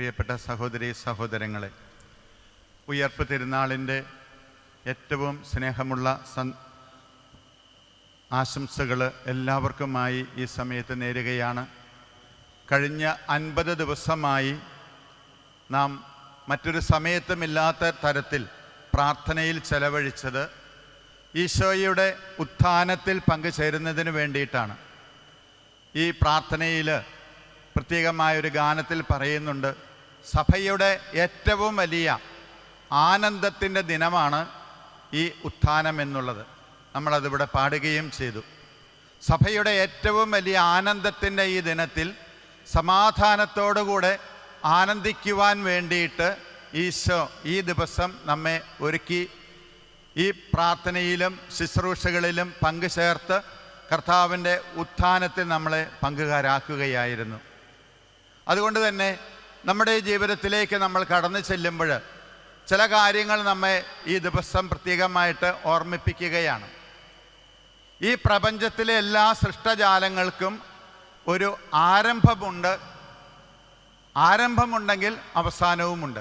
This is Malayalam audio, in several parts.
പ്രിയപ്പെട്ട സഹോദരി സഹോദരങ്ങളെ ഉയർപ്പ് തിരുനാളിന്റെ ഏറ്റവും സ്നേഹമുള്ള സൻ ആശംസകൾ എല്ലാവർക്കുമായി ഈ സമയത്ത് നേരുകയാണ്. കഴിഞ്ഞ അൻപത് ദിവസമായി നാം മറ്റൊരു സമയത്തുമില്ലാത്ത തരത്തിൽ പ്രാർത്ഥനയിൽ ചെലവഴിച്ചത് ഈശോയുടെ ഉത്ഥാനത്തിൽ പങ്കുചേരുന്നതിന് വേണ്ടിയിട്ടാണ്. ഈ പ്രാർത്ഥനയിൽ പ്രത്യേകമായൊരു ഗാനത്തിൽ പറയുന്നുണ്ട് സഭയുടെ ഏറ്റവും വലിയ ആനന്ദത്തിന്റെ ദിനമാണ് ഈ ഉത്ഥാനം എന്നുള്ളത്. നമ്മളതിവിടെ പാടുകയും ചെയ്തു. സഭയുടെ ഏറ്റവും വലിയ ആനന്ദത്തിന്റെ ഈ ദിനത്തിൽ സമാധാനത്തോടുകൂടെ ആനന്ദിക്കുവാൻ വേണ്ടിയിട്ട് ഈശോ ഈ ദിവസം നമ്മെ ഒരുക്കി. ഈ പ്രാർത്ഥനയിലും ശുശ്രൂഷകളിലും പങ്കുചേർത്ത് കർത്താവിന്റെ ഉത്ഥാനത്തിൽ നമ്മളെ പങ്കുകാരാക്കുകയായിരുന്നു. അതുകൊണ്ട് തന്നെ നമ്മുടെ ജീവിതത്തിലേക്ക് നമ്മൾ കടന്നു ചെല്ലുമ്പോൾ ചില കാര്യങ്ങൾ നമ്മെ ഈ ദിവസം പ്രത്യേകമായിട്ട് ഓർമ്മിപ്പിക്കുകയാണ്. ഈ പ്രപഞ്ചത്തിലെ എല്ലാ സൃഷ്ടജാലങ്ങൾക്കും ഒരു ആരംഭമുണ്ട്. ആരംഭമുണ്ടെങ്കിൽ അവസാനവുമുണ്ട്.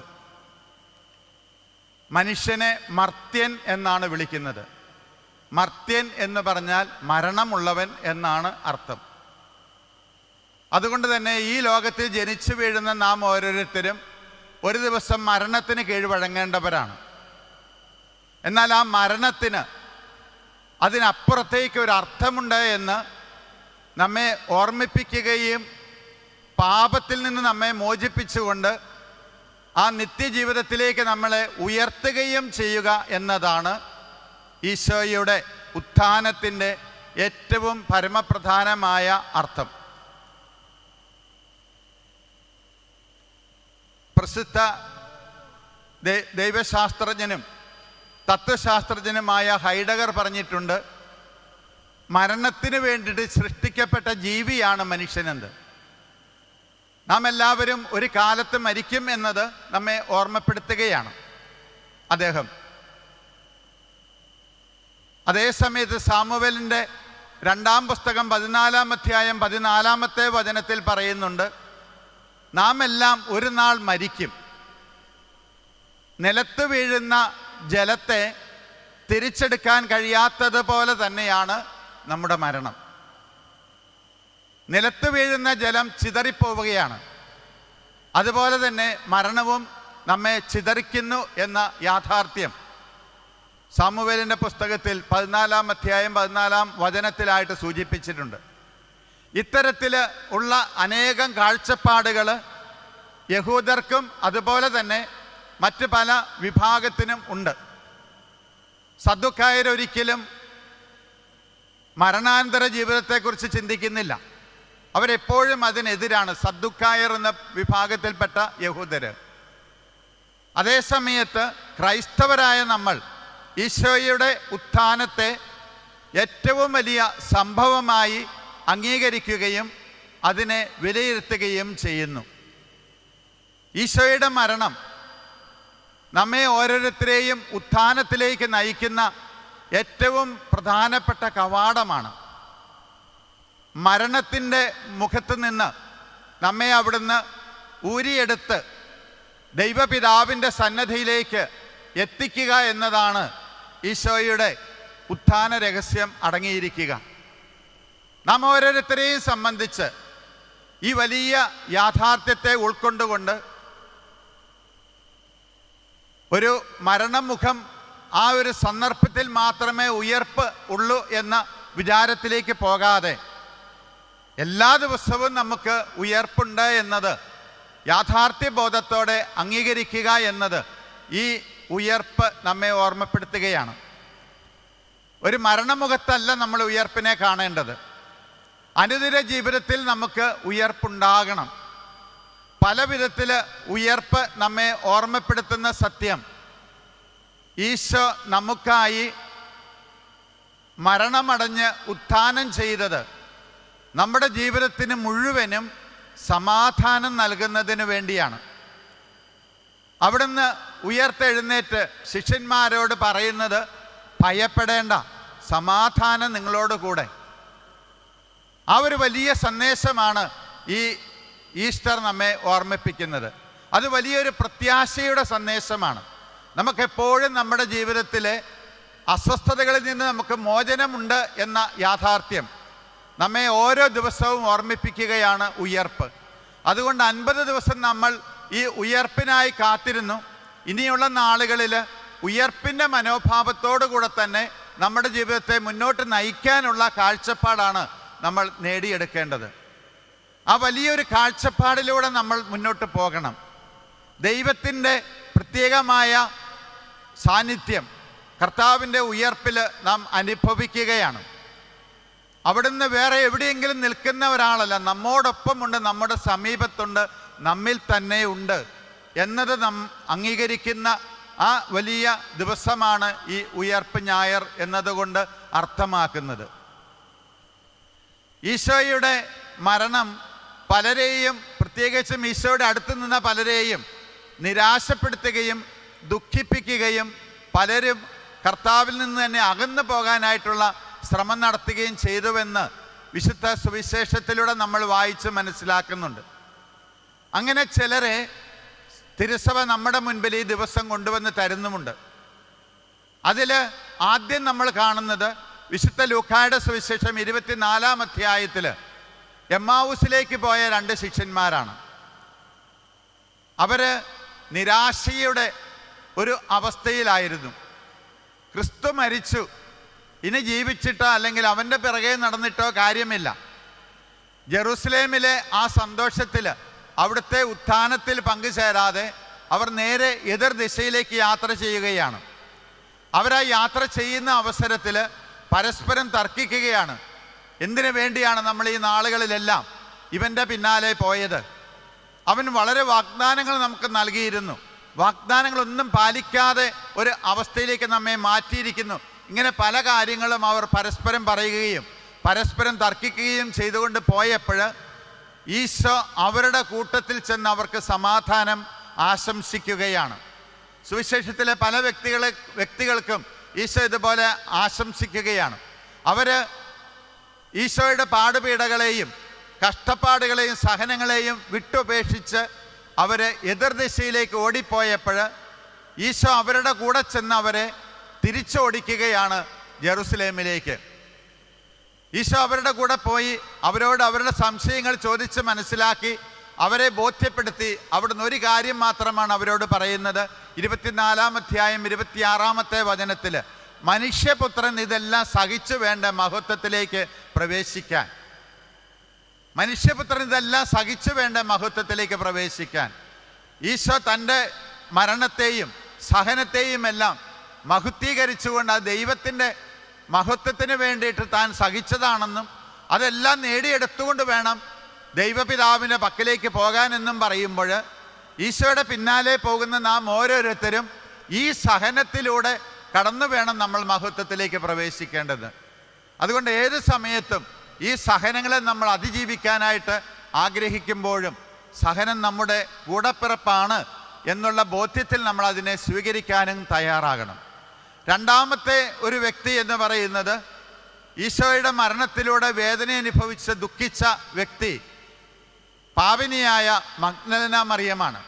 മനുഷ്യനെ മർത്യൻ എന്നാണ് വിളിക്കുന്നത്. മർത്യൻ എന്ന് പറഞ്ഞാൽ മരണമുള്ളവൻ എന്നാണ് അർത്ഥം. അതുകൊണ്ട് തന്നെ ഈ ലോകത്തിൽ ജനിച്ചു വീഴുന്ന നാം ഓരോരുത്തരും ഒരു ദിവസം മരണത്തിന് കീഴ്വഴങ്ങേണ്ടവരാണ്. എന്നാൽ ആ മരണത്തിന് അതിനപ്പുറത്തേക്ക് ഒരു അർത്ഥമുണ്ട് എന്ന് നമ്മെ ഓർമ്മിപ്പിക്കുകയും പാപത്തിൽ നിന്ന് നമ്മെ മോചിപ്പിച്ചുകൊണ്ട് ആ നിത്യജീവിതത്തിലേക്ക് നമ്മളെ ഉയർത്തുകയും ചെയ്യുക എന്നതാണ് ഈശോയുടെ ഉത്ഥാനത്തിന്റെ ഏറ്റവും പരമപ്രധാനമായ അർത്ഥം. പ്രസിദ്ധ ദൈവശാസ്ത്രജ്ഞനും തത്വശാസ്ത്രജ്ഞനുമായ ഹൈഡഗർ പറഞ്ഞിട്ടുണ്ട് മരണത്തിന് വേണ്ടിയിട്ട് സൃഷ്ടിക്കപ്പെട്ട ജീവിയാണ് മനുഷ്യനെന്ത്. നാം എല്ലാവരും ഒരു കാലത്ത് മരിക്കും എന്നത് നമ്മെ ഓർമ്മപ്പെടുത്തുകയാണ് അദ്ദേഹം. അതേസമയത്ത് സാമുവലിന്റെ രണ്ടാം പുസ്തകം പതിനാലാം അധ്യായം പതിനാലാമത്തെ വചനത്തിൽ പറയുന്നുണ്ട് നാം എല്ലാം ഒരു നാൾ മരിക്കും. നിലത്ത് വീഴുന്ന ജലത്തെ തിരിച്ചെടുക്കാൻ കഴിയാത്തതുപോലെ തന്നെയാണ് നമ്മുടെ മരണം. നിലത്ത് വീഴുന്ന ജലം ചിതറിപ്പോവുകയാണ്. അതുപോലെ തന്നെ മരണവും നമ്മെ ചിതറിക്കുന്നു എന്ന യാഥാർത്ഥ്യം. സാമുവേലിന്റെ പുസ്തകത്തിൽ പതിനാലാം അധ്യായം പതിനാലാം വചനത്തിലായിട്ട് സൂചിപ്പിച്ചിട്ടുണ്ട്. ഇത്തരത്തിൽ ഉള്ള അനേകം കാഴ്ചപ്പാടുകൾ യഹൂദർക്കും അതുപോലെ തന്നെ മറ്റ് പല വിഭാഗത്തിനും ഉണ്ട്. സദ്ദുക്കായരൊരിക്കലും മരണാനന്തര ജീവിതത്തെക്കുറിച്ച് ചിന്തിക്കുന്നില്ല. അവരെപ്പോഴും അതിനെതിരാണ് സദ്ദുക്കായർ എന്ന വിഭാഗത്തിൽപ്പെട്ട യഹൂദര്. അതേസമയത്ത് ക്രൈസ്തവരായ നമ്മൾ ഈശോയുടെ ഉത്ഥാനത്തെ ഏറ്റവും വലിയ സംഭവമായി അംഗീകരിക്കുകയും അതിനെ വിലയിരുത്തുകയും ചെയ്യുന്നു. ഈശോയുടെ മരണം നമ്മെ ഓരോരുത്തരെയും ഉത്ഥാനത്തിലേക്ക് നയിക്കുന്ന ഏറ്റവും പ്രധാനപ്പെട്ട കവാടമാണ്. മരണത്തിന്റെ മുഖത്ത് നിന്ന് നമ്മെ അവിടുന്ന് ഊരിയെടുത്ത് ദൈവപിതാവിന്റെ സന്നദ്ധിയിലേക്ക് എത്തിക്കുക എന്നതാണ് ഈശോയുടെ ഉത്ഥാന രഹസ്യം അടങ്ങിയിരിക്കുക. നാം ഓരോരുത്തരെയും സംബന്ധിച്ച് ഈ വലിയ യാഥാർത്ഥ്യത്തെ ഉൾക്കൊണ്ടുകൊണ്ട് ഒരു മരണമുഖം ആ ഒരു സന്ദർഭത്തിൽ മാത്രമേ ഉയർപ്പ് ഉള്ളൂ എന്ന വിചാരത്തിലേക്ക് പോകാതെ എല്ലാ ദിവസവും നമുക്ക് ഉയർപ്പുണ്ട് എന്നത് യാഥാർത്ഥ്യബോധത്തോടെ അംഗീകരിക്കുക എന്നത് ഈ ഉയർപ്പ് നമ്മെ ഓർമ്മപ്പെടുത്തുകയാണ്. ഒരു മരണമുഖത്തല്ല നമ്മൾ ഉയർപ്പിനെ കാണേണ്ടത്. അനുദിന ജീവിതത്തിൽ നമുക്ക് ഉയർപ്പുണ്ടാകണം. പല വിധത്തിൽ ഉയർപ്പ് നമ്മെ ഓർമ്മപ്പെടുത്തുന്ന സത്യം. ഈശോ നമുക്കായി മരണമടഞ്ഞ് ഉത്ഥാനം ചെയ്തത് നമ്മുടെ ജീവിതത്തിന് മുഴുവനും സമാധാനം നൽകുന്നതിന് വേണ്ടിയാണ്. അവിടുന്ന് ഉയർത്തെഴുന്നേറ്റ് ശിഷ്യന്മാരോട് പറയുന്നത് ഭയപ്പെടേണ്ട സമാധാനം നിങ്ങളോട് കൂടെ ആ ഒരു വലിയ സന്ദേശമാണ് ഈ ഈസ്റ്റർ നമ്മെ ഓർമ്മിപ്പിക്കുന്നത്. അത് വലിയൊരു പ്രത്യാശയുടെ സന്ദേശമാണ്. നമുക്കെപ്പോഴും നമ്മുടെ ജീവിതത്തിലെ അസ്വസ്ഥതകളിൽ നിന്ന് നമുക്ക് മോചനമുണ്ട് എന്ന യാഥാർത്ഥ്യം നമ്മെ ഓരോ ദിവസവും ഓർമ്മിപ്പിക്കുകയാണ് ഉയർപ്പ്. അതുകൊണ്ട് അൻപത് ദിവസം നമ്മൾ ഈ ഉയർപ്പിനായി കാത്തിരുന്നു. ഇനിയുള്ള നാളുകളിൽ ഉയർപ്പിന്റെ മനോഭാവത്തോടു കൂടെ തന്നെ നമ്മുടെ ജീവിതത്തെ മുന്നോട്ട് നയിക്കാനുള്ള കാഴ്ചപ്പാടാണ് നമ്മൾ നേടിയെടുക്കേണ്ടത്. ആ വലിയൊരു കാഴ്ചപ്പാടിലൂടെ നമ്മൾ മുന്നോട്ട് പോകണം. ദൈവത്തിന്റെ പ്രത്യേകമായ സാന്നിധ്യം കർത്താവിന്റെ ഉയർപ്പിൽ നാം അനുഭവിക്കുകയാണ്. അവിടുന്ന് വേറെ എവിടെയെങ്കിലും നിൽക്കുന്ന ഒരാളല്ല നമ്മോടൊപ്പമുണ്ട് നമ്മുടെ സമീപത്തുണ്ട് നമ്മിൽ തന്നെ ഉണ്ട് എന്നത് നാം അംഗീകരിക്കുന്ന ആ വലിയ ദിവസമാണ് ഈ ഉയർപ്പ് ഞായർ എന്നതുകൊണ്ട് അർത്ഥമാക്കുന്നത്. ഈശോയുടെ മരണം പലരെയും പ്രത്യേകിച്ചും ഈശോയുടെ അടുത്ത് നിന്ന പലരെയും നിരാശപ്പെടുത്തുകയും ദുഃഖിപ്പിക്കുകയും പലരും കർത്താവിൽ നിന്ന് തന്നെ അകന്നു പോകാനായിട്ടുള്ള ശ്രമം നടത്തുകയും ചെയ്തുവെന്ന് വിശുദ്ധ സുവിശേഷത്തിലൂടെ നമ്മൾ വായിച്ച് മനസ്സിലാക്കുന്നുണ്ട്. അങ്ങനെ ചിലരെ തിരുസഭ നമ്മുടെ മുൻപിൽ ഈ ദിവസം കൊണ്ടുവന്ന് തരുന്നുമുണ്ട്. അതിൽ ആദ്യം നമ്മൾ കാണുന്നത് വിശുദ്ധ ലൂക്കായുടെ സുവിശേഷം ഇരുപത്തിനാലാം അധ്യായത്തിൽ എമ്മാവൂസിലേക്ക് പോയ രണ്ട് ശിഷ്യന്മാരാണ്. അവർ നിരാശയുടെ ഒരു അവസ്ഥയിലായിരുന്നു. ക്രിസ്തു മരിച്ചു. ഇനി ജീവിച്ചിട്ടോ അല്ലെങ്കിൽ അവന്റെ പിറകെ നടന്നിട്ടോ കാര്യമില്ല. ജെറുസലേമിലെ ആ സന്തോഷത്തിൽ അവിടുത്തെ ഉത്ഥാനത്തിൽ പങ്കുചേരാതെ അവർ നേരെ എതിർ ദിശയിലേക്ക് യാത്ര ചെയ്യുകയാണ്. അവരാ യാത്ര ചെയ്യുന്ന അവസരത്തിൽ പരസ്പരം തർക്കിക്കുകയാണ്. എന്തിനു വേണ്ടിയാണ് നമ്മൾ ഈ നാളുകളിലെല്ലാം ഇവന്റെ പിന്നാലെ പോയത്? അവൻ വളരെ വാഗ്ദാനങ്ങൾ നമുക്ക് നൽകിയിരുന്നു. വാഗ്ദാനങ്ങളൊന്നും പാലിക്കാതെ ഒരു അവസ്ഥയിലേക്ക് നമ്മെ മാറ്റിയിരിക്കുന്നു. ഇങ്ങനെ പല കാര്യങ്ങളും അവർ പരസ്പരം പറയുകയും പരസ്പരം തർക്കിക്കുകയും ചെയ്തുകൊണ്ട് പോയപ്പോൾ ഈശോ അവരുടെ കൂട്ടത്തിൽ ചെന്ന് അവർക്ക് സമാധാനം ആശംസിക്കുകയാണ്. സുവിശേഷത്തിലെ പല വ്യക്തികളെ വ്യക്തികൾക്കും ഈശോ ഇതുപോലെ ആശംസിക്കുകയാണ്. അവർ ഈശോയുടെ പാടുപീടകളെയും കഷ്ടപ്പാടുകളെയും സഹനങ്ങളെയും വിട്ടുപേക്ഷിച്ച് അവർ എതിർദിശയിലേക്ക് ഓടിപ്പോയപ്പോൾ ഈശോ അവരുടെ കൂടെ ചെന്ന് അവരെ തിരിച്ചോടിക്കുകയാണ് ജെറുസലേമിലേക്ക്. ഈശോ അവരുടെ കൂടെ പോയി അവരോട് അവരുടെ സംശയങ്ങൾ ചോദിച്ച് മനസ്സിലാക്കി അവരെ ബോധ്യപ്പെടുത്തി അവിടുന്ന് ഒരു കാര്യം മാത്രമാണ് അവരോട് പറയുന്നത്. ഇരുപത്തിനാലാം അധ്യായം ഇരുപത്തിയാറാമത്തെ വചനത്തിൽ മനുഷ്യപുത്രൻ ഇതെല്ലാം സഹിച്ചു വേണ്ട മഹത്വത്തിലേക്ക് പ്രവേശിക്കാൻ. മനുഷ്യപുത്രൻ ഇതെല്ലാം സഹിച്ചു വേണ്ട മഹത്വത്തിലേക്ക് പ്രവേശിക്കാൻ. ഈശോ തന്റെ മരണത്തെയും സഹനത്തെയും എല്ലാം മഹത്വീകരിച്ചുകൊണ്ട് ആ ദൈവത്തിന്റെ മഹത്വത്തിന് വേണ്ടിയിട്ട് താൻ സഹിച്ചതാണെന്നും അതെല്ലാം നേടിയെടുത്തുകൊണ്ട് വേണം ദൈവപിതാവിന്റെ പക്കലേക്ക് പോകാനെന്നും പറയുമ്പോൾ ഈശോയുടെ പിന്നാലെ പോകുന്ന നാം ഓരോരുത്തരും ഈ സഹനത്തിലൂടെ കടന്നു വേണം നമ്മൾ മഹത്വത്തിലേക്ക് പ്രവേശിക്കേണ്ടത്. അതുകൊണ്ട് ഏത് സമയത്തും ഈ സഹനങ്ങളെ നമ്മൾ അതിജീവിക്കാനായിട്ട് ആഗ്രഹിക്കുമ്പോഴും സഹനം നമ്മുടെ കൂടപ്പിറപ്പാണ് എന്നുള്ള ബോധ്യത്തിൽ നമ്മൾ അതിനെ സ്വീകരിക്കാനും തയ്യാറാകണം. രണ്ടാമത്തെ ഒരു വ്യക്തി എന്ന് പറയുന്നത് ഈശോയുടെ മരണത്തിലൂടെ വേദന അനുഭവിച്ച് ദുഃഖിച്ച വ്യക്തി പാവിനിയായ മഗ്നലന മറിയമാണ്.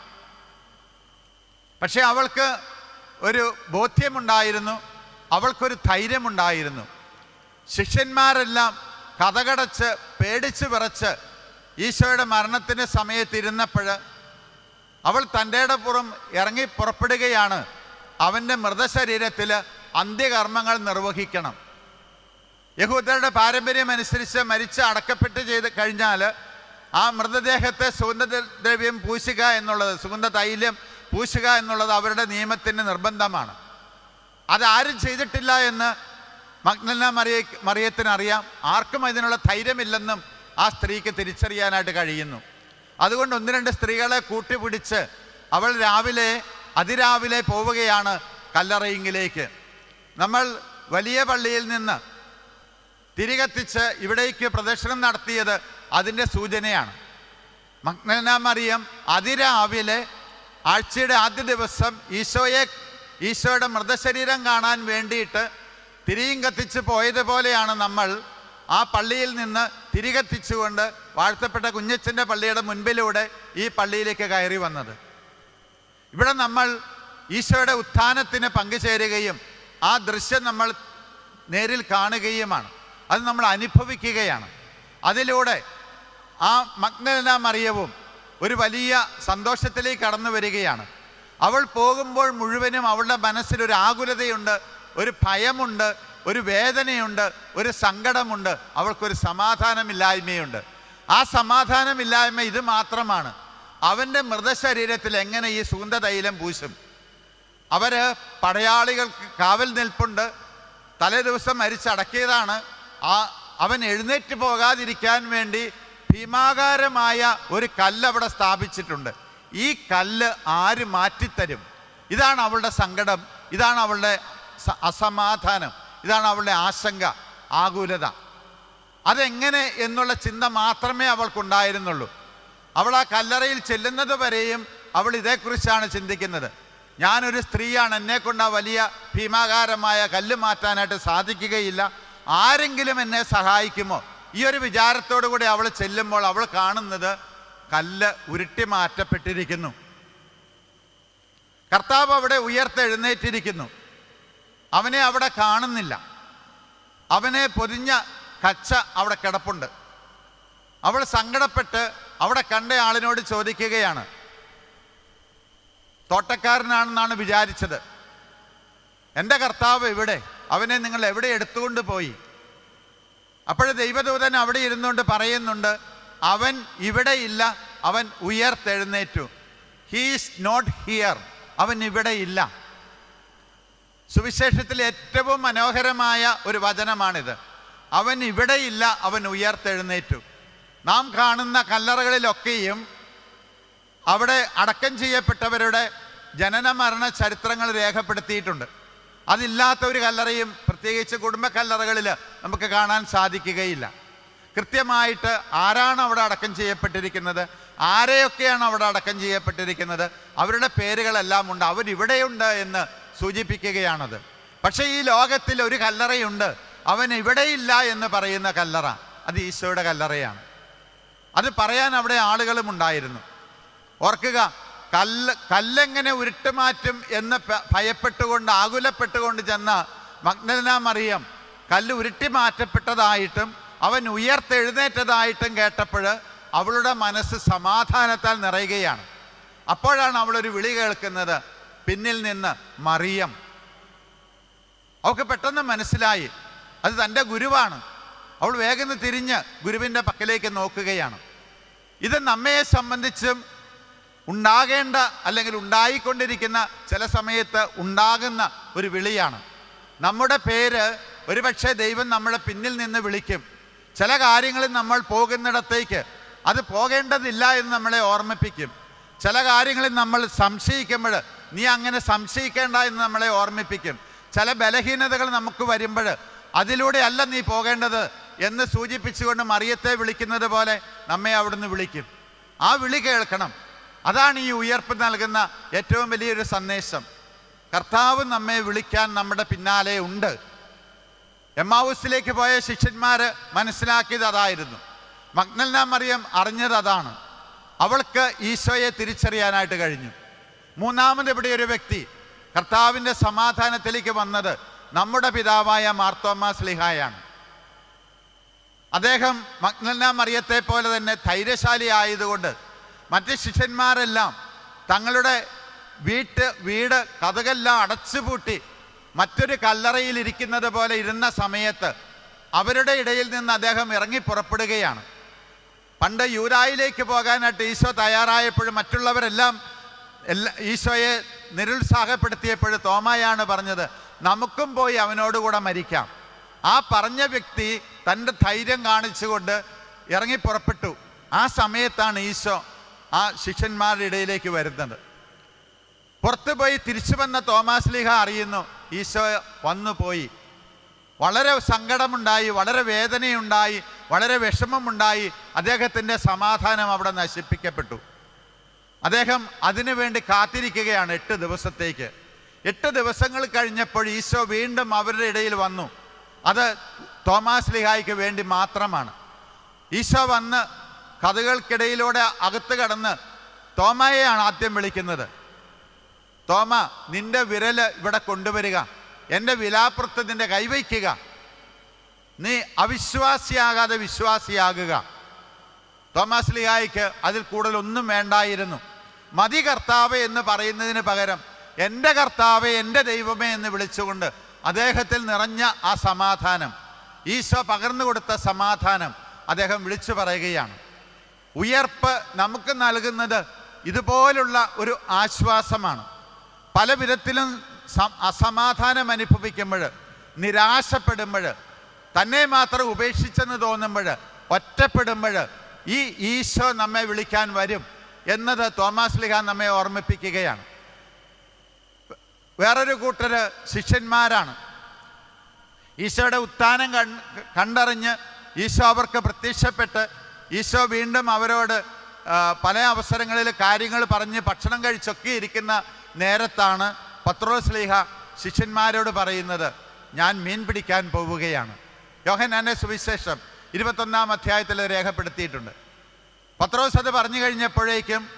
പക്ഷേ അവൾക്ക് ഒരു ബോധ്യമുണ്ടായിരുന്നു അവൾക്കൊരു ധൈര്യമുണ്ടായിരുന്നു. ശിഷ്യന്മാരെല്ലാം കഥകടച്ച് പേടിച്ച് വിറച്ച് ഈശോയുടെ മരണത്തിന്റെ സമയത്തിരുന്നപ്പോൾ അവൾ തന്റെ പുറം ഇറങ്ങി പുറപ്പെടുകയാണ്. അവന്റെ മൃതശരീരത്തിൽ അന്ത്യകർമ്മങ്ങൾ നിർവഹിക്കണം. യഹൂദരുടെ പാരമ്പര്യം അനുസരിച്ച് മരിച്ച് അടക്കപ്പെട്ട് ചെയ്ത് കഴിഞ്ഞാൽ ആ മൃതദേഹത്തെ സുഗന്ധദ്രവ്യം പൂശുക എന്നുള്ളത് സുഗന്ധ തൈലം പൂശുക എന്നുള്ളത് അവരുടെ നിയമത്തിന്റെ നിർബന്ധമാണ്. അതാരും ചെയ്തിട്ടില്ല എന്ന് മഗ്നല മറിയ മറിയത്തിനറിയാം. ആർക്കും അതിനുള്ള ധൈര്യമില്ലെന്നും ആ സ്ത്രീക്ക് തിരിച്ചറിയാനായിട്ട് കഴിയുന്നു. അതുകൊണ്ട് ഒന്ന് രണ്ട് സ്ത്രീകളെ കൂട്ടിപ്പിടിച്ച് അവൾ രാവിലെ അതിരാവിലെ പോവുകയാണ് കല്ലറയിങ്കിലേക്ക് നമ്മൾ വലിയ പള്ളിയിൽ നിന്ന് തിരികത്തിച്ച് ഇവിടേക്ക് പ്രദർശനം നടത്തിയത് അതിന്റെ സൂചനയാണ്. മഗ്നന മറിയം അതിരാവിലെ ആഴ്ചയുടെ ആദ്യ ദിവസം ഈശോയെ ഈശോയുടെ മൃതശരീരം കാണാൻ വേണ്ടിയിട്ട് തിരിയും കത്തിച്ച് പോയതുപോലെയാണ് നമ്മൾ ആ പള്ളിയിൽ നിന്ന് തിരികത്തിച്ചുകൊണ്ട് വാഴ്ത്തപ്പെട്ട കുഞ്ഞച്ചന്റെ പള്ളിയുടെ മുൻപിലൂടെ ഈ പള്ളിയിലേക്ക് കയറി വന്നത്. ഇവിടെ നമ്മൾ ഈശോയുടെ ഉത്ഥാനത്തിന് പങ്കുചേരുകയും ആ ദൃശ്യം നമ്മൾ നേരിൽ കാണുകയുമാണ്. അത് നമ്മൾ അനുഭവിക്കുകയാണ്. അതിലൂടെ ആ മഗ്നന മറിയവും ഒരു വലിയ സന്തോഷത്തിലേക്ക് കടന്നു വരികയാണ്. അവൾ പോകുമ്പോൾ മുഴുവനും അവളുടെ മനസ്സിൽ ഒരു ആകുലതയുണ്ട് ഒരു ഭയമുണ്ട് ഒരു വേദനയുണ്ട് ഒരു സങ്കടമുണ്ട് അവൾക്കൊരു സമാധാനമില്ലായ്മയുണ്ട്. ആ സമാധാനമില്ലായ്മ ഇത് മാത്രമാണ്. അവന്റെ മൃതശരീരത്തിൽ എങ്ങനെ ഈ സുഗന്ധതൈലം പൂശും? അവർ പടയാളികൾക്ക് കാവൽ നിൽപ്പുണ്ട് തലേ ദിവസം മരിച്ചടക്കിയതാണ്. ആ അവൻ എഴുന്നേറ്റ് പോകാതിരിക്കാൻ വേണ്ടി ഭീമാകാരമായ ഒരു കല്ല് അവിടെ സ്ഥാപിച്ചിട്ടുണ്ട്. ഈ കല്ല് ആര് മാറ്റിത്തരും? ഇതാണ് അവളുടെ സങ്കടം ഇതാണ് അവളുടെ അസമാധാനം ഇതാണ് അവളുടെ ആശങ്ക ആകുലത. അതെങ്ങനെ എന്നുള്ള ചിന്ത മാത്രമേ അവൾക്കുണ്ടായിരുന്നുള്ളൂ. അവൾ ആ കല്ലറയിൽ ചെല്ലുന്നത് വരെയും അവൾ ഇതേക്കുറിച്ചാണ് ചിന്തിക്കുന്നത്. ഞാനൊരു സ്ത്രീയാണ് എന്നെക്കൊണ്ട് ആ വലിയ ഭീമാകാരമായ കല്ല് മാറ്റാനായിട്ട് സാധിക്കുകയില്ല. ആരെങ്കിലും എന്നെ സഹായിക്കുമോ? ഈ ഒരു വിചാരത്തോടു കൂടി അവൾ ചെല്ലുമ്പോൾ അവൾ കാണുന്നത് കല്ല് ഉരുട്ടി മാറ്റപ്പെട്ടിരിക്കുന്നു. കർത്താവ് അവിടെ ഉയർത്തെഴുന്നേറ്റിരിക്കുന്നു. അവനെ അവിടെ കാണുന്നില്ല. അവനെ പൊതിഞ്ഞ കച്ച അവിടെ കിടപ്പുണ്ട്. അവൾ സങ്കടപ്പെട്ട് അവിടെ കണ്ട ആളിനോട് ചോദിക്കുകയാണ് തോട്ടക്കാരനാണെന്നാണ് വിചാരിച്ചത്. എന്റെ കർത്താവ് എവിടെ? അവനെ നിങ്ങൾ എവിടെ എടുത്തുകൊണ്ട് പോയി? അപ്പോൾ ദൈവദൂതൻ അവിടെ ഇരുന്നുകൊണ്ട് പറയുന്നുണ്ട് അവൻ ഇവിടെ ഇല്ല അവൻ ഉയർത്തെഴുന്നേറ്റു. ഹീസ് നോട്ട് ഹിയർ അവൻ ഇവിടെ ഇല്ല. സുവിശേഷത്തിൽ ഏറ്റവും മനോഹരമായ ഒരു വചനമാണിത്. അവൻ ഇവിടെയില്ല അവൻ ഉയർത്തെഴുന്നേറ്റു. നാം കാണുന്ന കല്ലറകളിലൊക്കെയും അവിടെ അടക്കം ചെയ്യപ്പെട്ടവരുടെ ജനന മരണ ചരിത്രങ്ങൾ രേഖപ്പെടുത്തിയിട്ടുണ്ട്. അതില്ലാത്ത ഒരു കല്ലറയും പ്രത്യേകിച്ച് കുടുംബ കല്ലറകളിൽ നമുക്ക് കാണാൻ സാധിക്കുകയില്ല. കൃത്യമായിട്ട് ആരാണ് അവിടെ അടക്കം ചെയ്യപ്പെട്ടിരിക്കുന്നത്? ആരെയൊക്കെയാണ് അവിടെ അടക്കം ചെയ്യപ്പെട്ടിരിക്കുന്നത്? അവരുടെ പേരുകളെല്ലാം ഉണ്ട്. അവരിവിടെയുണ്ട് എന്ന് സൂചിപ്പിക്കുകയാണത്. പക്ഷേ ഈ ലോകത്തിൽ ഒരു കല്ലറയുണ്ട്. അവൻ ഇവിടെയില്ല എന്ന് പറയുന്ന കല്ലറ അത് ഈശോയുടെ കല്ലറയാണ്. അത് പറയാൻ അവിടെ ആളുകളും ഉണ്ടായിരുന്നു. ഓർക്കുക കല്ല് കല്ലെങ്ങനെ ഉരുട്ടുമാറ്റും എന്ന് ഭയപ്പെട്ടുകൊണ്ട് ആകുലപ്പെട്ടുകൊണ്ട് ചെന്ന മഗ്നന മറിയം കല്ല് ഉരുട്ടി മാറ്റപ്പെട്ടതായിട്ടും അവൻ ഉയർത്തെഴുന്നേറ്റതായിട്ടും കേട്ടപ്പോൾ അവളുടെ മനസ്സ് സമാധാനത്താൽ നിറയുകയാണ്. അപ്പോഴാണ് അവളൊരു വിളി കേൾക്കുന്നത് പിന്നിൽ നിന്ന് മറിയം. അവൾക്ക് പെട്ടെന്ന് മനസ്സിലായി അത് തന്റെ ഗുരുവാണ്. അവൾ വേഗം തിരിഞ്ഞ് ഗുരുവിന്റെ പക്കലേക്ക് നോക്കുകയാണ്. ഇത് നമ്മയെ സംബന്ധിച്ചും ഉണ്ടാകേണ്ട അല്ലെങ്കിൽ ഉണ്ടായിക്കൊണ്ടിരിക്കുന്ന ചില സമയത്ത് ഉണ്ടാകുന്ന ഒരു വിളിയാണ്. നമ്മുടെ പേര് ഒരുപക്ഷെ ദൈവം നമ്മളെ പിന്നിൽ നിന്ന് വിളിക്കും. ചില കാര്യങ്ങളിൽ നമ്മൾ പോകുന്നിടത്തേക്ക് അത് പോകേണ്ടതില്ല എന്ന് നമ്മളെ ഓർമ്മിപ്പിക്കും. ചില കാര്യങ്ങളിൽ നമ്മൾ സംശയിക്കുമ്പോൾ നീ അങ്ങനെ സംശയിക്കേണ്ട എന്ന് നമ്മളെ ഓർമ്മിപ്പിക്കും. ചില ബലഹീനതകൾ നമുക്ക് വരുമ്പോൾ അതിലൂടെ അല്ല നീ പോകേണ്ടത് എന്ന് സൂചിപ്പിച്ചുകൊണ്ട് മറിയത്തെ വിളിക്കുന്നത് പോലെ നമ്മെ അവിടുന്ന് വിളിക്കും. ആ വിളി കേൾക്കണം. അതാണ് ഈ ഉയർപ്പ് നൽകുന്ന ഏറ്റവും വലിയൊരു സന്ദേശം. കർത്താവ് നമ്മെ വിളിക്കാൻ നമ്മുടെ പിന്നാലെ ഉണ്ട്. എമ്മാവൂസിലേക്ക് പോയ ശിഷ്യന്മാർ മനസ്സിലാക്കിയത് അതായിരുന്നു. മഗ്നൽന മറിയം അറിഞ്ഞത് അതാണ്. അവൾക്ക് ഈശോയെ തിരിച്ചറിയാനായിട്ട് കഴിഞ്ഞു. മൂന്നാമത് ഇവിടെ ഒരു വ്യക്തി കർത്താവിന്റെ സമാധാനത്തിലേക്ക് വന്നത് നമ്മുടെ പിതാവായ മാർത്തോമാ സ്ലിഹായാണ്. അദ്ദേഹം മഗ്നൽന മറിയത്തെ പോലെ തന്നെ ധൈര്യശാലി ആയതുകൊണ്ട് മറ്റ് ശിഷ്യന്മാരെല്ലാം തങ്ങളുടെ വീട്ട് വീട് കഥകെല്ലാം അടച്ചുപൂട്ടി മറ്റൊരു കല്ലറയിൽ ഇരിക്കുന്നത് പോലെ ഇരുന്ന സമയത്ത് അവരുടെ ഇടയിൽ നിന്ന് അദ്ദേഹം ഇറങ്ങി പുറപ്പെടുകയാണ്. പണ്ട് യൂരായിലേക്ക് പോകാനായിട്ട് ഈശോ തയ്യാറായപ്പോഴും മറ്റുള്ളവരെല്ലാം എല്ലാ ഈശോയെ നിരുത്സാഹപ്പെടുത്തിയപ്പോൾ തോമായാണ് പറഞ്ഞത് നമുക്കും പോയി അവനോടുകൂടെ മരിക്കാം. ആ പറഞ്ഞ വ്യക്തി തന്റെ ധൈര്യം കാണിച്ചുകൊണ്ട് ഇറങ്ങി പുറപ്പെട്ടു. ആ സമയത്താണ് ഈശോ ആ ശിഷ്യന്മാരുടെ ഇടയിലേക്ക് വരുന്നത്. പുറത്തു പോയി തിരിച്ചു വന്ന തോമാസ് ലീഹ അറിയുന്നു ഈശോ വന്നു പോയി. വളരെ സങ്കടമുണ്ടായി വളരെ വേദനയുണ്ടായി വളരെ വിഷമമുണ്ടായി. അദ്ദേഹത്തിന്റെ സമാധാനം അവിടെ നശിപ്പിക്കപ്പെട്ടു. അദ്ദേഹം അതിനുവേണ്ടി കാത്തിരിക്കുകയാണ് എട്ട് ദിവസത്തേക്ക്. എട്ട് ദിവസങ്ങൾ കഴിഞ്ഞപ്പോൾ ഈശോ വീണ്ടും അവരുടെ ഇടയിൽ വന്നു. അത് തോമാസ് ലിഹായ്ക്ക് വേണ്ടി മാത്രമാണ്. ഈശോ വന്ന് കഥകൾക്കിടയിലൂടെ അകത്ത് കടന്ന് തോമയെയാണ് ആദ്യം വിളിക്കുന്നത്. തോമ നിന്റെ വിരൽ ഇവിടെ കൊണ്ടുവരിക. എന്റെ വിലാപ്പുറത്ത് നിന്റെ കൈവയ്ക്കുക നീ അവിശ്വാസിയാകാതെ വിശ്വാസിയാകുക. തോമസ് ലിഹായിക്ക് അതിൽ കൂടുതലൊന്നും വേണ്ടായിരുന്നു. മതി കർത്താവ് എന്ന് പറയുന്നതിന് പകരം എന്റെ കർത്താവ് എന്റെ ദൈവമേ എന്ന് വിളിച്ചുകൊണ്ട് അദ്ദേഹത്തിൽ നിറഞ്ഞ ആ സമാധാനം ഈശോ പകർന്നു കൊടുത്ത സമാധാനം അദ്ദേഹം വിളിച്ചു പറയുകയാണ്. ഉയർപ്പ് നമുക്ക് നൽകുന്നത് ഇതുപോലുള്ള ഒരു ആശ്വാസമാണ്. പല വിധത്തിലും അസമാധാനം അനുഭവിക്കുമ്പോൾ നിരാശപ്പെടുമ്പോൾ തന്നെ മാത്രം ഉപേക്ഷിച്ചെന്ന് തോന്നുമ്പോൾ ഒറ്റപ്പെടുമ്പോൾ ഈ ഈശോ നമ്മെ വിളിക്കാൻ വരും എന്നത് തോമാസ് ലിഹ നമ്മെ ഓർമ്മിപ്പിക്കുകയാണ്. വേറൊരു കൂട്ടര് ശിഷ്യന്മാരാണ്. ഈശോയുടെ ഉത്ഥാനം കണ്ടറിഞ്ഞ് ഈശോ അവർക്ക് പ്രത്യക്ഷപ്പെട്ട് ഈശോ വീണ്ടും അവരോട് പല അവസരങ്ങളിൽ കാര്യങ്ങൾ പറഞ്ഞ് ഭക്ഷണം കഴിച്ചൊക്കെ ഇരിക്കുന്ന നേരത്താണ് പത്രോസ് ലീഹ ശിഷ്യന്മാരോട് പറയുന്നത് ഞാൻ മീൻ പിടിക്കാൻ പോവുകയാണ്. യോഹനാന്റെ സുവിശേഷം ഇരുപത്തൊന്നാം അധ്യായത്തിൽ രേഖപ്പെടുത്തിയിട്ടുണ്ട്. പത്രോസ് അത് പറഞ്ഞു കഴിഞ്ഞപ്പോഴേക്കും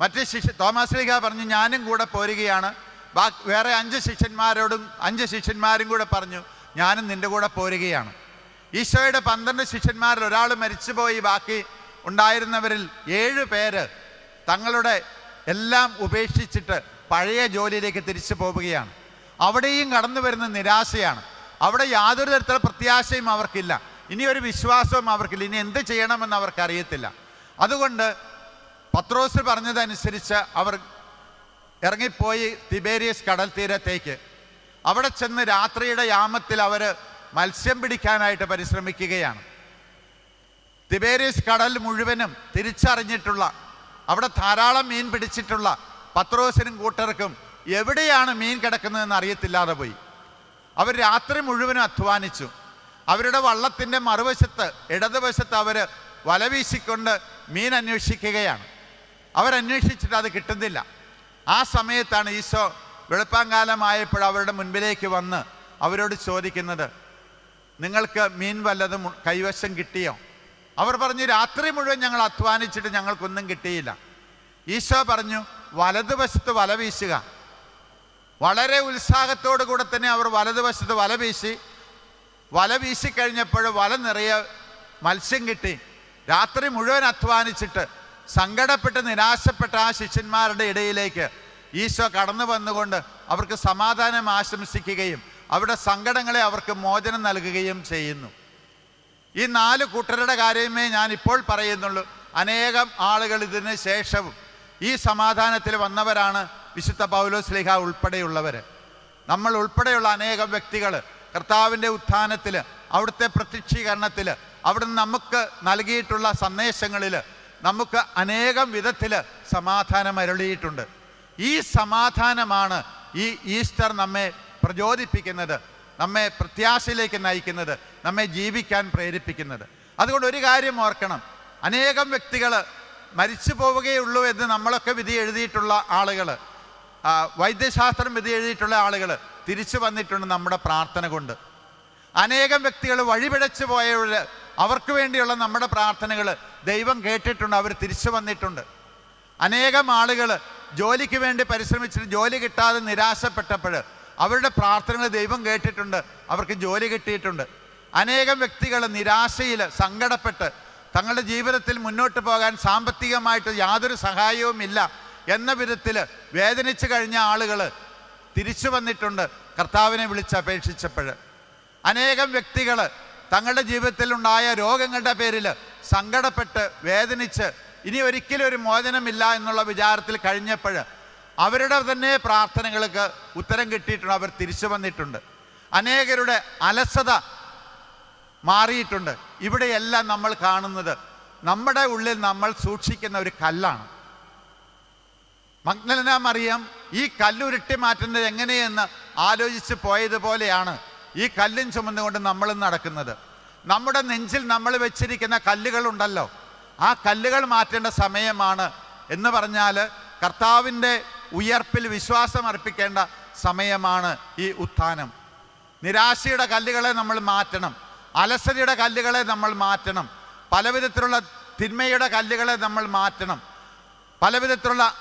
മറ്റ് ശിഷ്യ തോമസ് ലീഗ പറഞ്ഞു ഞാനും കൂടെ പോരുകയാണ്. ബാക്കി വേറെ അഞ്ച് ശിഷ്യന്മാരോടും അഞ്ച് ശിഷ്യന്മാരും കൂടെ പറഞ്ഞു ഞാനും നിന്റെ കൂടെ പോരുകയാണ്. ഈശോയുടെ പന്ത്രണ്ട് ശിഷ്യന്മാരിൽ ഒരാൾ മരിച്ചുപോയി. ബാക്കി ഉണ്ടായിരുന്നവരിൽ ഏഴ് പേര് തങ്ങളുടെ എല്ലാം ഉപേക്ഷിച്ചിട്ട് പഴയ ജോലിയിലേക്ക് തിരിച്ചു പോവുകയാണ്. അവിടെയും കടന്നു വരുന്ന നിരാശയാണ്. അവിടെ യാതൊരു തരത്തിലുള്ള പ്രത്യാശയും അവർക്കില്ല. ഇനി ഒരു വിശ്വാസവും അവർക്കില്ല. ഇനി എന്ത് ചെയ്യണമെന്ന് അവർക്കറിയത്തില്ല. അതുകൊണ്ട് പത്രോസ് പറഞ്ഞതനുസരിച്ച് അവർ ഇറങ്ങിപ്പോയി തിബേരിയസ് കടൽ തീരത്തേക്ക് അവിടെ ചെന്ന് രാത്രിയുടെ യാമത്തിൽ അവർ മത്സ്യം പിടിക്കാനായിട്ട് പരിശ്രമിക്കുകയാണ്. തിബേരിസ് കടൽ മുഴുവനും തിരിച്ചറിഞ്ഞിട്ടുള്ള അവിടെ ധാരാളം മീൻ പിടിച്ചിട്ടുള്ള പത്രോസിനും കൂട്ടർക്കും എവിടെയാണ് മീൻ കിടക്കുന്നതെന്ന് അറിയത്തില്ലാതെ പോയി. അവർ രാത്രി മുഴുവനും അധ്വാനിച്ചു. അവരുടെ വള്ളത്തിന്റെ മറുവശത്ത് ഇടതുവശത്ത് അവർ വല വീശിക്കൊണ്ട് മീൻ അന്വേഷിക്കുകയാണ്. അവരന്വേഷിച്ചിട്ട് അത് കിട്ടുന്നില്ല. ആ സമയത്താണ് ഈശോ വെളുപ്പാങ്കാലമായപ്പോൾ അവരുടെ മുൻപിലേക്ക് വന്ന് അവരോട് ചോദിക്കുന്നത് നിങ്ങൾക്ക് മീൻ വല്ലതും കൈവശം കിട്ടിയോ? അവർ പറഞ്ഞു രാത്രി മുഴുവൻ ഞങ്ങൾ അധ്വാനിച്ചിട്ട് ഞങ്ങൾക്കൊന്നും കിട്ടിയില്ല. ഈശോ പറഞ്ഞു വലതുവശത്ത് വല വീശുക. വളരെ ഉത്സാഹത്തോടു കൂടെ തന്നെ അവർ വലതുവശത്ത് വല വീശി. വല വീശിക്കഴിഞ്ഞപ്പോൾ വല നിറയെ മത്സ്യം കിട്ടി. രാത്രി മുഴുവൻ അധ്വാനിച്ചിട്ട് സങ്കടപ്പെട്ട് നിരാശപ്പെട്ട ആ ശിഷ്യന്മാരുടെ ഇടയിലേക്ക് ഈശോ കടന്നു വന്നുകൊണ്ട് അവർക്ക് സമാധാനം ആശംസിക്കുകയും അവരുടെ സങ്കടങ്ങളെ അവർക്ക് മോചനം നൽകുകയും ചെയ്യുന്നു. ഈ നാല് കൂട്ടരുടെ കാര്യമേ ഞാൻ ഇപ്പോൾ പറയുന്നുള്ളൂ. അനേകം ആളുകൾ ഇതിന് ശേഷവും ഈ സമാധാനത്തിൽ വന്നവരാണ് വിശുദ്ധ പൗലോസ് ലിഹ ഉൾപ്പെടെയുള്ളവർ നമ്മൾ ഉൾപ്പെടെയുള്ള അനേകം വ്യക്തികൾ കർത്താവിന്റെ ഉത്ഥാനത്തിൽ അവിടുത്തെ പ്രത്യക്ഷീകരണത്തിൽ അവിടുന്ന് നമുക്ക് നൽകിയിട്ടുള്ള സന്ദേശങ്ങളിൽ നമുക്ക് അനേകം വിധത്തിൽ സമാധാനം അരുളിയിട്ടുണ്ട് ഈ സമാധാനമാണ് ഈ ഈസ്റ്റർ നമ്മെ പ്രചോദിപ്പിക്കുന്നത് നമ്മെ പ്രത്യാശയിലേക്ക് നയിക്കുന്നത് നമ്മെ ജീവിക്കാൻ പ്രേരിപ്പിക്കുന്നത്. അതുകൊണ്ട് ഒരു കാര്യം ഓർക്കണം. അനേകം വ്യക്തികൾ മരിച്ചു പോവുകയുള്ളൂ എന്ന് നമ്മളൊക്കെ വിധി എഴുതിയിട്ടുള്ള ആളുകൾ വൈദ്യശാസ്ത്രം വിധി എഴുതിയിട്ടുള്ള ആളുകൾ തിരിച്ചു വന്നിട്ടുണ്ട് നമ്മുടെ പ്രാർത്ഥന കൊണ്ട്. അനേകം വ്യക്തികൾ വഴിപിഴച്ചു പോയവർ അവർക്ക് വേണ്ടിയുള്ള നമ്മുടെ പ്രാർത്ഥനകൾ ദൈവം കേട്ടിട്ടുണ്ട് അവർ തിരിച്ചു വന്നിട്ടുണ്ട്. അനേകം ആളുകൾ ജോലിക്ക് വേണ്ടി പരിശ്രമിച്ചിട്ട് ജോലി കിട്ടാതെ നിരാശപ്പെട്ടപ്പോൾ അവരുടെ പ്രാർത്ഥനകൾ ദൈവം കേട്ടിട്ടുണ്ട് അവർക്ക് ജോലി കിട്ടിയിട്ടുണ്ട്. അനേകം വ്യക്തികൾ നിരാശയിൽ സങ്കടപ്പെട്ട് തങ്ങളുടെ ജീവിതത്തിൽ മുന്നോട്ട് പോകാൻ സാമ്പത്തികമായിട്ട് യാതൊരു സഹായവും ഇല്ല എന്ന വിധത്തിൽ വേദനിച്ചു കഴിഞ്ഞ ആളുകൾ തിരിച്ചു വന്നിട്ടുണ്ട് കർത്താവിനെ വിളിച്ച് അപേക്ഷിച്ചപ്പോൾ. അനേകം വ്യക്തികൾ തങ്ങളുടെ ജീവിതത്തിൽ ഉണ്ടായ രോഗങ്ങളുടെ പേരിൽ സങ്കടപ്പെട്ട് വേദനിച്ച് ഇനി ഒരിക്കലും ഒരു മോചനമില്ല എന്നുള്ള വിചാരത്തിൽ കഴിഞ്ഞപ്പോൾ അവരുടെ തന്നെ പ്രാർത്ഥനകൾക്ക് ഉത്തരം കിട്ടിയിട്ടുണ്ട്. അവർ തിരിച്ചു വന്നിട്ടുണ്ട്. അനേകരുടെ അലസത മാറിയിട്ടുണ്ട്. ഇവിടെയെല്ലാം നമ്മൾ കാണുന്നത് നമ്മുടെ ഉള്ളിൽ നമ്മൾ സൂക്ഷിക്കുന്ന ഒരു കല്ലാണ്. മഗ്നലന മറിയം ഈ കല്ലുരുട്ടി മാറ്റുന്നത് എങ്ങനെയെന്ന് ആലോചിച്ച് പോയതുപോലെയാണ് ഈ കല്ലും ചുമന്നുകൊണ്ട് നമ്മൾ നടക്കുന്നത്. നമ്മുടെ നെഞ്ചിൽ നമ്മൾ വെച്ചിരിക്കുന്ന കല്ലുകളുണ്ടല്ലോ. ആ കല്ലുകൾ മാറ്റേണ്ട സമയമാണ് എന്ന് പറഞ്ഞാൽ കർത്താവിന്റെ ഉയർപ്പിൽ വിശ്വാസം അർപ്പിക്കേണ്ട സമയമാണ് ഈ ഉത്ഥാനം. നിരാശയുടെ കല്ലുകളെ നമ്മൾ മാറ്റണം. അലസതയുടെ കല്ലുകളെ നമ്മൾ മാറ്റണം. പലവിധത്തിലുള്ള തിന്മയുടെ കല്ലുകളെ നമ്മൾ മാറ്റണം. പലവിധത്തിലുള്ള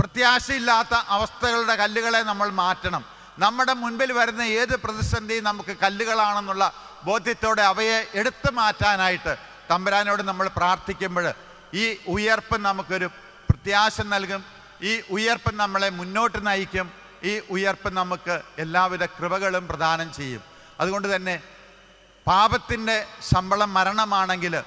പ്രത്യാശയില്ലാത്ത അവസ്ഥകളുടെ കല്ലുകളെ നമ്മൾ മാറ്റണം. നമ്മുടെ മുൻപിൽ വരുന്ന ഏത് പ്രതിസന്ധിയും നമുക്ക് കല്ലുകളാണെന്നുള്ള ബോധ്യത്തോടെ അവയെ എടുത്തു മാറ്റാനായിട്ട് തമ്പുരാനോട് നമ്മൾ പ്രാർത്ഥിക്കുമ്പോൾ ഈ ഉയർപ്പ് നമുക്കൊരു പ്രത്യാശ നൽകും. ഈ ഉയർപ്പ് നമ്മളെ മുന്നോട്ട് നയിക്കും. ഈ ഉയർപ്പ് നമുക്ക് എല്ലാവിധ കൃപകളും പ്രദാനം ചെയ്യും. അതുകൊണ്ട് തന്നെ പാപത്തിന്റെ ശമ്പളം മരണമാണെങ്കിൽ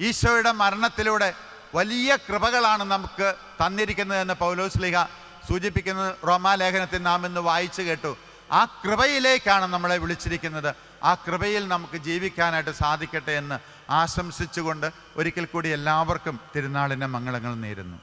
ഈശോയുടെ മരണത്തിലൂടെ വലിയ കൃപകളാണ് നമുക്ക് തന്നിരിക്കുന്നതെന്ന് പൗലോസ് ലിഹ സൂചിപ്പിക്കുന്നത് റോമാലേഖനത്തിൽ നാം ഇന്ന് വായിച്ചു കേട്ടു. ആ കൃപയിലേക്കാണ് നമ്മളെ വിളിച്ചിരിക്കുന്നത്. ആ കൃപയിൽ നമുക്ക് ജീവിക്കാനായിട്ട് സാധിക്കട്ടെ എന്ന് ആശംസിച്ചുകൊണ്ട് ഒരിക്കൽ കൂടി എല്ലാവർക്കും തിരുനാളിന്റെ മംഗളങ്ങൾ നേരുന്നു.